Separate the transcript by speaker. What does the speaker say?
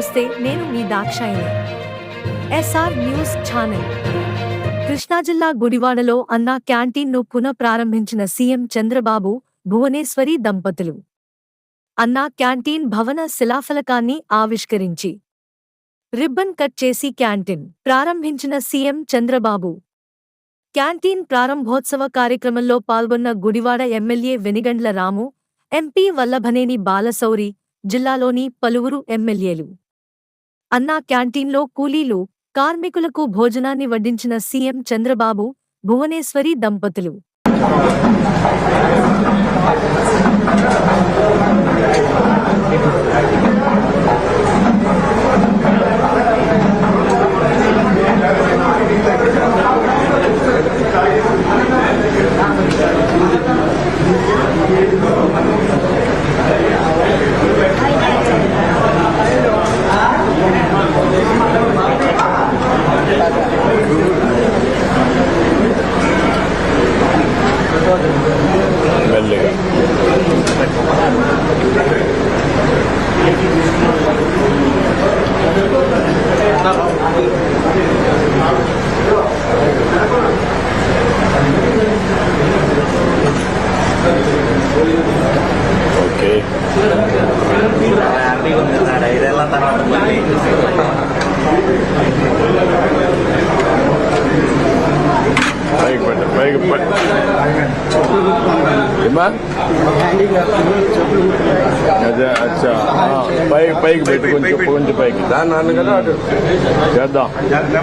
Speaker 1: నమస్తే నేను మీ Dakshayani SR news channel. Krishna జిల్లా గుడివాడలో అన్నా క్యాంటీన్ను పునః ప్రారంభించిన సీఎం చంద్రబాబు భువనేశ్వరి దంపతులు. అన్నా క్యాంటీన్ భవన శిలాఫలకాన్ని ఆవిష్కరించి. రిబ్బన్ కట్ చేసి క్యాంటీన్ ప్రారంభించిన సీఎం చంద్రబాబు. క్యాంటీన్ ప్రారంభోత్సవ కార్యక్రమంలో పాల్గొన్న గుడివాడ ఎమ్మెల్యే వెనిగండ్ల రాము ఎంపీ వల్లభనేని బాలశౌరి జిల్లాలోని పలువురు ఎమ్మెల్యేలు. అన్నా క్యాంటీన్లో కూలీలు కార్మికులకు భోజనాన్ని వడ్డించిన సీఎం చంద్రబాబు భువనేశ్వరి దంపతులు.
Speaker 2: tangan kembali
Speaker 3: baik benar baik benar gimana ada acha baik baik baik kunci kunci baik dan anak ada ada jada jada